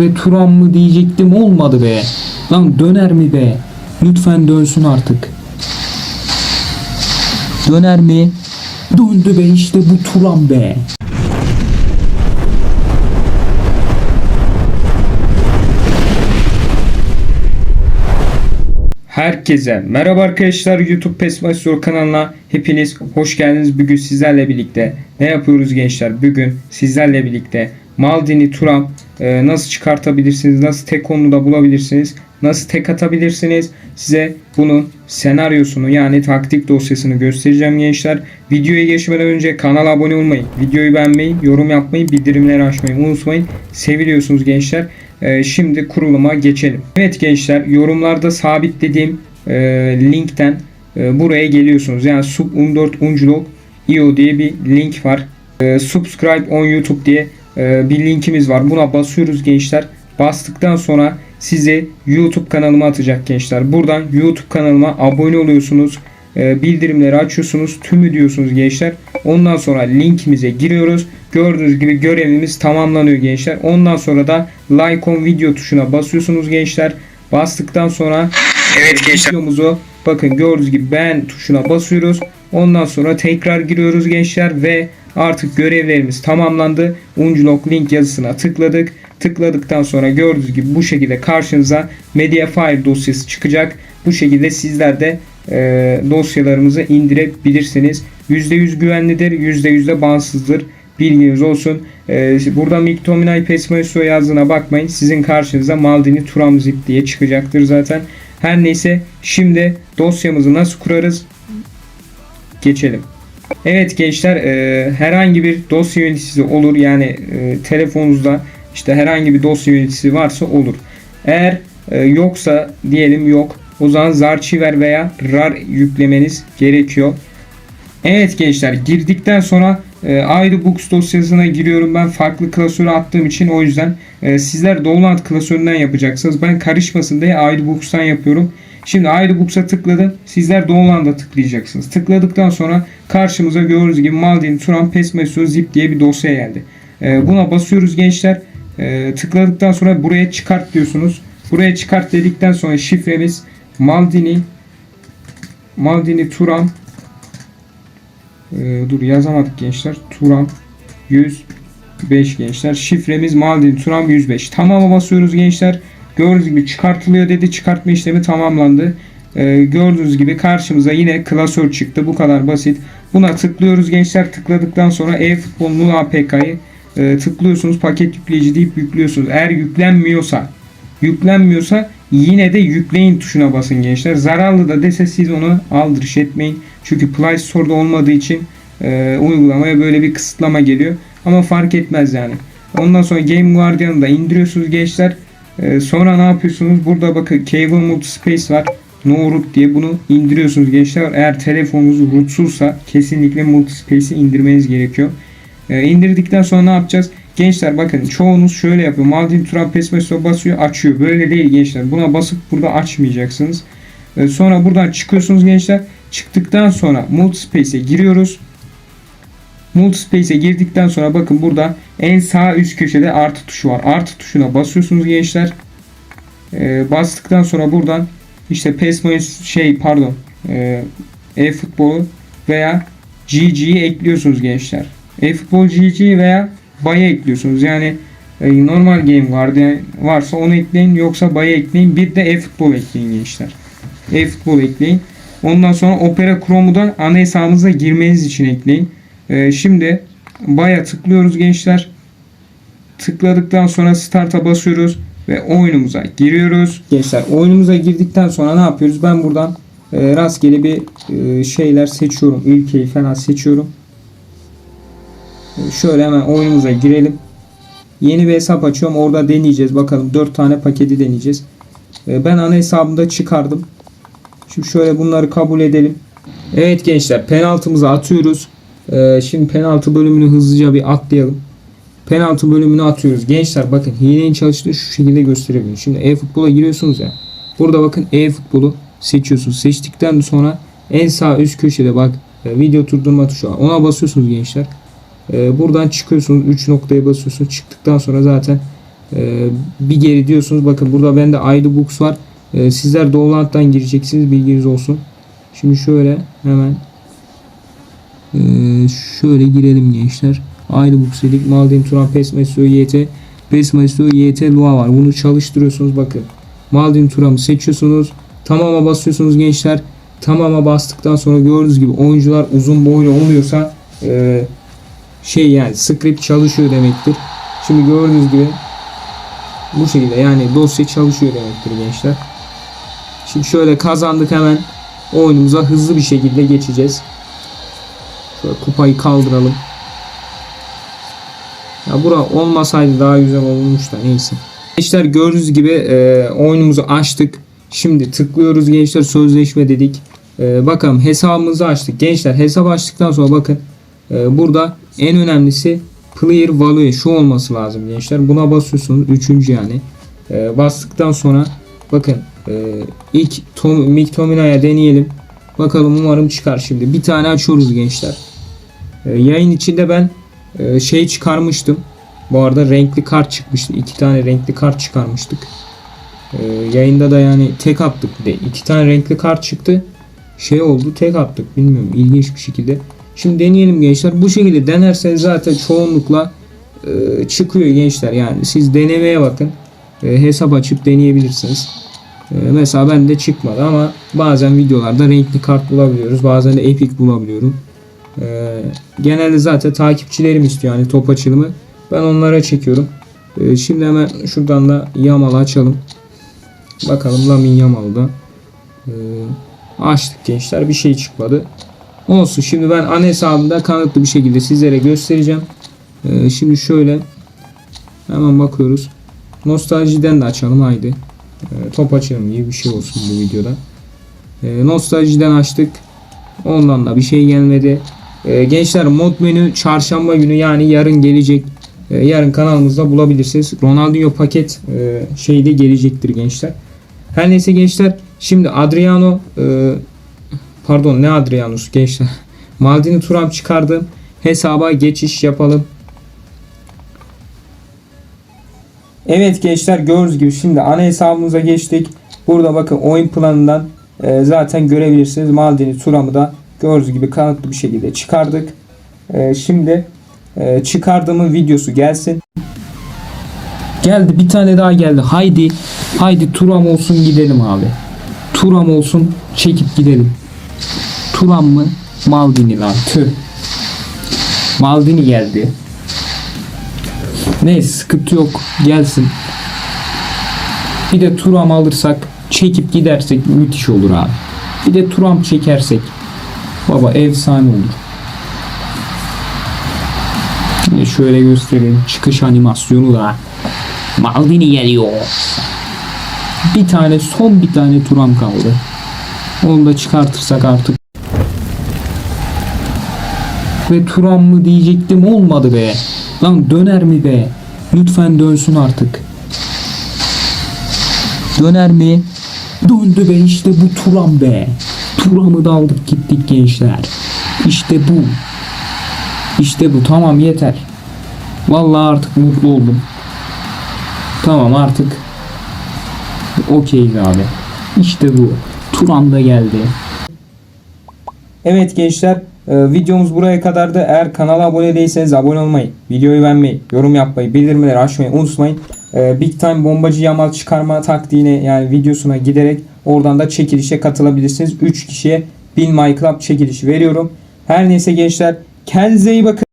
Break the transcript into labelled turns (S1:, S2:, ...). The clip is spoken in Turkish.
S1: ve Turan mı diyecektim olmadı be. Lan döner mi be? Lütfen dönsün artık. Döner mi? Döndü be işte bu Turan be. Herkese merhaba arkadaşlar YouTube Pesmasyor kanalına hepiniz hoş geldiniz. Bugün sizlerle birlikte ne yapıyoruz gençler? Bugün sizlerle birlikte Maldini Turam e, nasıl çıkartabilirsiniz? Nasıl tek konuda bulabilirsiniz? Nasıl tek atabilirsiniz? Size bunun senaryosunu yani taktik dosyasını göstereceğim gençler. Videoya geçmeden önce kanala abone olmayı, videoyu beğenmeyi, yorum yapmayı, bildirimleri açmayı unutmayın. Seviliyorsunuz gençler. Ee, şimdi kuruluma geçelim. Evet gençler yorumlarda sabitlediğim e, linkten e, buraya geliyorsunuz. Yani sub14 unclog io diye bir link var. E, subscribe on YouTube diye e, bir linkimiz var. Buna basıyoruz gençler. Bastıktan sonra sizi YouTube kanalıma atacak gençler. Buradan YouTube kanalıma abone oluyorsunuz. E, bildirimleri açıyorsunuz. Tümü diyorsunuz gençler. Ondan sonra linkimize giriyoruz. Gördüğünüz gibi görevimiz tamamlanıyor gençler. Ondan sonra da like on video tuşuna basıyorsunuz gençler. Bastıktan sonra
S2: Evet gençler.
S1: videomuzu bakın gördüğünüz gibi beğen tuşuna basıyoruz. Ondan sonra tekrar giriyoruz gençler ve artık görevlerimiz tamamlandı. Unclog link yazısına tıkladık. Tıkladıktan sonra gördüğünüz gibi bu şekilde karşınıza Mediafire dosyası çıkacak. Bu şekilde sizler de e, dosyalarımızı indirebilirsiniz. %100 güvenlidir, %100 de bağımsızdır. Bilginiz olsun. E, burada Miktominay Pesmaeso yazdığına bakmayın. Sizin karşınıza Maldini Turamzip diye çıkacaktır zaten. Her neyse şimdi dosyamızı nasıl kurarız? Geçelim. Evet gençler e, herhangi bir dosya yöneticisi olur yani e, telefonunuzda işte herhangi bir dosya yöneticisi varsa olur. Eğer e, yoksa diyelim yok o zaman Zarchiver veya RAR yüklemeniz gerekiyor. Evet gençler girdikten sonra e, ayrı books dosyasına giriyorum ben farklı klasöre attığım için o yüzden e, sizler download klasöründen yapacaksınız. Ben karışmasın diye ayrı books'tan yapıyorum. Şimdi ayrı books'a tıkladım. Sizler download'a tıklayacaksınız. Tıkladıktan sonra karşımıza gördüğünüz gibi Maldin Turan Pesmeso Zip diye bir dosya geldi. E, buna basıyoruz gençler. E, tıkladıktan sonra buraya çıkart diyorsunuz. Buraya çıkart dedikten sonra şifremiz Maldini Maldini Turan ee, dur yazamadık gençler. Turam 105 gençler. Şifremiz Maldin Turam 105. Tamama basıyoruz gençler. Gördüğünüz gibi çıkartılıyor dedi. Çıkartma işlemi tamamlandı. Ee, gördüğünüz gibi karşımıza yine klasör çıktı. Bu kadar basit. Buna tıklıyoruz gençler. Tıkladıktan sonra e-futbolun APK'yı e, tıklıyorsunuz. Paket yükleyici deyip yüklüyorsunuz. Eğer yüklenmiyorsa yüklenmiyorsa yine de yükleyin tuşuna basın gençler. Zararlı da dese siz onu aldırış etmeyin. Çünkü Play Store'da olmadığı için e, uygulamaya böyle bir kısıtlama geliyor. Ama fark etmez yani. Ondan sonra Game Guardian'ı da indiriyorsunuz gençler. E, sonra ne yapıyorsunuz? Burada bakın Cable Multispace var. No root diye bunu indiriyorsunuz gençler. Eğer telefonunuz rootsuzsa kesinlikle Multispace'i indirmeniz gerekiyor. E, indirdikten sonra ne yapacağız? Gençler bakın çoğunuz şöyle yapıyor. Maldin Turan Pesmeso basıyor açıyor. Böyle değil gençler. Buna basıp burada açmayacaksınız. E, sonra buradan çıkıyorsunuz gençler. Çıktıktan sonra Multispace'e giriyoruz. Multispace'e girdikten sonra bakın burada en sağ üst köşede artı tuşu var. Artı tuşuna basıyorsunuz gençler. E, bastıktan sonra buradan işte PES şey pardon e, e-futbolu veya GG'yi ekliyorsunuz gençler. E-futbol GG veya Bay'a ekliyorsunuz. Yani e, normal game Guardian varsa onu ekleyin yoksa Bay'a ekleyin. Bir de e-futbol ekleyin gençler. E-futbol ekleyin. Ondan sonra Opera Chrome'u da ana hesabınıza girmeniz için ekleyin. E, şimdi Bay'a tıklıyoruz gençler. Tıkladıktan sonra Start'a basıyoruz ve oyunumuza giriyoruz. Gençler oyunumuza girdikten sonra ne yapıyoruz? Ben buradan e, rastgele bir şeyler seçiyorum. Ülkeyi falan seçiyorum. Şöyle hemen oyunumuza girelim. Yeni bir hesap açıyorum. Orada deneyeceğiz. Bakalım 4 tane paketi deneyeceğiz. Ee, Ben ana hesabımda çıkardım. Şimdi şöyle bunları kabul edelim. Evet gençler penaltımızı atıyoruz. Ee, Şimdi penaltı bölümünü hızlıca bir atlayalım. Penaltı bölümünü atıyoruz. Gençler bakın hilenin çalıştığı şu şekilde gösterebilirim. Şimdi e-futbola giriyorsunuz ya. Burada bakın e-futbolu seçiyorsunuz. Seçtikten sonra en sağ üst köşede bak e, video durdurma tuşu var. Ona basıyorsunuz gençler. Ee, buradan çıkıyorsunuz. 3 noktaya basıyorsunuz. Çıktıktan sonra zaten Ee, bir geri diyorsunuz. Bakın burada bende ID Books var. Ee, sizler Download'dan gireceksiniz. Bilginiz olsun. Şimdi şöyle hemen ee, şöyle girelim gençler. ID Books dedik. Maldin Turan PES Mesut YT PES Mesut YT Lua var. Bunu çalıştırıyorsunuz. Bakın. Maldin Turan'ı seçiyorsunuz. Tamama basıyorsunuz gençler. Tamama bastıktan sonra gördüğünüz gibi oyuncular uzun boylu oluyorsa ee, şey yani script çalışıyor demektir. Şimdi gördüğünüz gibi bu şekilde yani dosya çalışıyor demektir gençler. Şimdi şöyle kazandık hemen oyunumuza hızlı bir şekilde geçeceğiz. Şöyle kupayı kaldıralım. Ya bura olmasaydı daha güzel olmuş da neyse. Gençler gördüğünüz gibi e, oyunumuzu açtık. Şimdi tıklıyoruz gençler sözleşme dedik. E, bakalım hesabımızı açtık. Gençler hesap açtıktan sonra bakın e, burada en önemlisi player value şu olması lazım gençler. Buna basıyorsunuz. Üçüncü yani. E, bastıktan sonra bakın e, ilk Tom, Mick Tomina'ya deneyelim. Bakalım umarım çıkar şimdi. Bir tane açıyoruz gençler. E, yayın içinde ben e, şey çıkarmıştım. Bu arada renkli kart çıkmıştı. İki tane renkli kart çıkarmıştık. E, yayında da yani tek attık de. iki tane renkli kart çıktı. Şey oldu tek attık. Bilmiyorum ilginç bir şekilde. Şimdi deneyelim gençler. Bu şekilde denerseniz zaten çoğunlukla e, çıkıyor gençler. Yani siz denemeye bakın. E, hesap açıp deneyebilirsiniz. E, mesela ben de çıkmadı ama bazen videolarda renkli kart bulabiliyoruz. Bazen de epic bulabiliyorum. E, genelde zaten takipçilerim istiyor yani top açılımı. Ben onlara çekiyorum. E, şimdi hemen şuradan da Yamal'ı açalım. Bakalım Lamin Yamal'da. E, açtık gençler. Bir şey çıkmadı. Olsun. Şimdi ben ana hesabımda kanıtlı bir şekilde sizlere göstereceğim. Ee, şimdi şöyle hemen bakıyoruz. Nostaljiden de açalım haydi. Ee, top açalım gibi bir şey olsun bu videoda. Ee, nostaljiden açtık. Ondan da bir şey gelmedi. Ee, gençler mod menü çarşamba günü yani yarın gelecek. Ee, yarın kanalımızda bulabilirsiniz. Ronaldinho paket e, şeyde gelecektir gençler. Her neyse gençler şimdi Adriano e, pardon ne Adrianus gençler. Maldini Turam çıkardım. Hesaba geçiş yapalım. Evet gençler gördüğünüz gibi şimdi ana hesabımıza geçtik. Burada bakın oyun planından e, zaten görebilirsiniz. Maldini Turam'ı da gördüğünüz gibi kanıtlı bir şekilde çıkardık. E, şimdi e, çıkardığımın videosu gelsin. Geldi bir tane daha geldi. Haydi haydi Turam olsun gidelim abi. Turam olsun çekip gidelim. Turan mı? Maldini lan. Tüh. Maldini geldi. Neyse sıkıntı yok. Gelsin. Bir de Turam alırsak çekip gidersek müthiş olur abi. Bir de Turam çekersek baba efsane olur. Şimdi şöyle göstereyim. Çıkış animasyonu da. Maldini geliyor. Bir tane son bir tane Turam kaldı. Onu da çıkartırsak artık. Ve Turan mı diyecektim olmadı be. Lan döner mi be? Lütfen dönsün artık. Döner mi? Döndü be işte bu Turan be. Turan'ı da aldık gittik gençler. İşte bu. İşte bu tamam yeter. Vallahi artık mutlu oldum. Tamam artık. Okeyiz abi. İşte bu. Turan da geldi. Evet gençler e, videomuz buraya kadardı. Eğer kanala abone değilseniz abone olmayı, videoyu beğenmeyi, yorum yapmayı, bildirimleri açmayı unutmayın. E, Big Time bombacı yamal çıkarma taktiğine yani videosuna giderek oradan da çekilişe katılabilirsiniz. 3 kişiye 1000 My Club çekilişi veriyorum. Her neyse gençler kendinize iyi bakın.